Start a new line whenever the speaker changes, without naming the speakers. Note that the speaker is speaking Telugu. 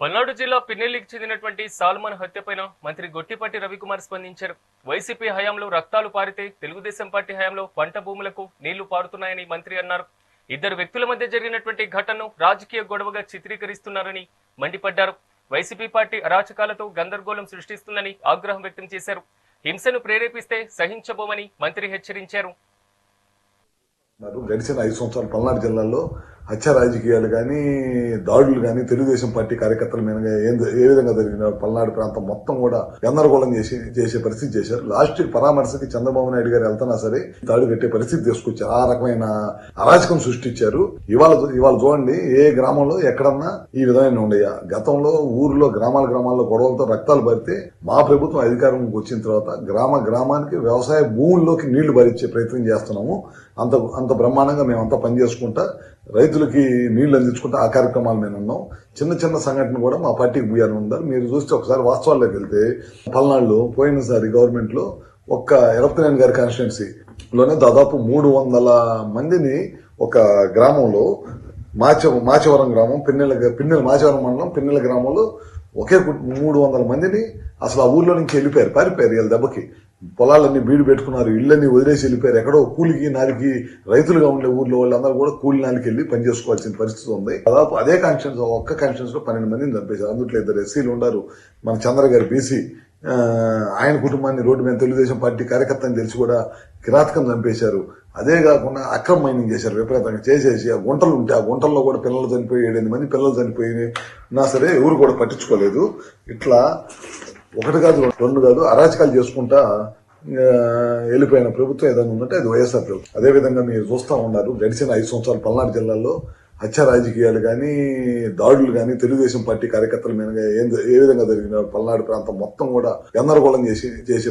పల్నాడు జిల్లా పిన్నెల్లికి చెందినటువంటి సాల్మన్ హత్యపైన మంత్రి గొట్టిపాటి రవికుమార్ స్పందించారు. వైసీపీ హయాంలో రక్తాలు పారితే తెలుగుదేశం పార్టీ హయాంలో పంట భూములకు నీళ్ళు పారుతున్నాయని మంత్రి అన్నారు. ఇద్దరు వ్యక్తుల మధ్య జరిగినటువంటి ఘటనను రాజకీయ గొడవగా చిత్రీకరిస్తున్నారని మండిపడ్డారు. వైసీపీ పార్టీ అరాచకాలతో గందరగోళం సృష్టిస్తుందని ఆగ్రహం వ్యక్తం చేశారు. హింసను ప్రేరేపిస్తే సహించబోమని మంత్రి హెచ్చరించారు.
గడిచిన ఐదు సంవత్సరాలు పల్నాడు జిల్లాలో హత్య రాజకీయాలు కానీ దాడులు కానీ తెలుగుదేశం పార్టీ కార్యకర్తల మీద ఏ విధంగా జరిగిన పల్నాడు ప్రాంతం మొత్తం కూడా గందరగోళం చేసి చేసే పరిస్థితి చేశారు. లాస్ట్ పరామర్శకి చంద్రబాబు నాయుడు గారు వెళ్తున్నా సరే దాడి కట్టే పరిస్థితి తీసుకొచ్చారు. ఆ రకమైన అరాచకం సృష్టించారు. ఇవాళ ఇవాళ చూడండి ఏ గ్రామంలో ఎక్కడన్నా ఈ విధమైన ఉండయా గతంలో ఊర్లో గ్రామాల గ్రామాల్లో గొడవలతో రక్తాలు భరితే మా ప్రభుత్వం అధికారంలోకి వచ్చిన తర్వాత గ్రామ గ్రామానికి వ్యవసాయ భూముల్లోకి నీళ్ళు భరించే ప్రయత్నం చేస్తున్నాము. అంత అంత బ్రహ్మాండంగా మేమంతా పనిచేసుకుంటా రైతులకి నీళ్ళు అందించుకుంటే ఆ కార్యక్రమాలు మేము ఉన్నాం. చిన్న చిన్న సంఘటన కూడా మా పార్టీకి పోయాలని ఉన్నారు మీరు చూస్తే ఒకసారి వాస్తవాల్లోకి వెళ్తే పల్నాడులో పోయినసారి గవర్నమెంట్లో ఒక్క ఎరపతినేని గారి కాన్స్టిట్యున్సీలోనే దాదాపు మూడు వందల మందిని ఒక గ్రామంలో మాచ మాచవరం గ్రామం పిన్నెల పిన్నెల మాచవరం మండలం పిన్నెల గ్రామంలో ఒకే మూడు వందల మందిని అసలు ఆ ఊర్లో నుంచి వెళ్ళిపోయారు పారిపోయారు వీళ్ళ దెబ్బకి. పొలాలన్నీ బీడు పెట్టుకున్నారు ఇళ్ళని వదిలేసి వెళ్ళిపోయారు. ఎక్కడో కూలికి నాలికి రైతులుగా ఉండే ఊర్లో వాళ్ళందరూ కూడా కూలి నాలికి వెళ్ళి పని చేసుకోవాల్సిన పరిస్థితి ఉంది. దాదాపు అదే కాన్షన్స్ ఒక్క కాన్షన్స్లో పన్నెండు మందిని చంపేశారు. అందుట్లో ఇద్దరు ఎస్సీలు ఉన్నారు. మన చంద్ర గారి బీసీ ఆయన కుటుంబాన్ని రోడ్డు మీద తెలుగుదేశం పార్టీ కార్యకర్త అని తెలిసి కూడా కిరాతకం చంపేశారు. అదే కాకుండా అక్రమ మైనింగ్ చేశారు విపరీతంగా చేసేసి ఆ గుంటలు ఉంటే ఆ గుంటల్లో కూడా పిల్లలు చనిపోయి ఏడెనిమిది మంది పిల్లలు చనిపోయి నా సరే ఎవరు కూడా పట్టించుకోలేదు. ఇట్లా ఒకటి కాదు రెండు కాదు అరాచకాలు చేసుకుంటా వెళ్ళిపోయిన ప్రభుత్వం ఏదైనా ఉందంటే అది వైఎస్ఆర్ ప్రభుత్వం. అదే విధంగా మీరు చూస్తా ఉన్నారు గడిచిన ఐదు సంవత్సరాలు పల్నాడు జిల్లాలో హత్య రాజకీయాలు కానీ దాడులు కానీ తెలుగుదేశం పార్టీ కార్యకర్తల మీద ఏ విధంగా జరిగిన పల్నాడు ప్రాంతం మొత్తం కూడా గందరగోళం చేసి చేసే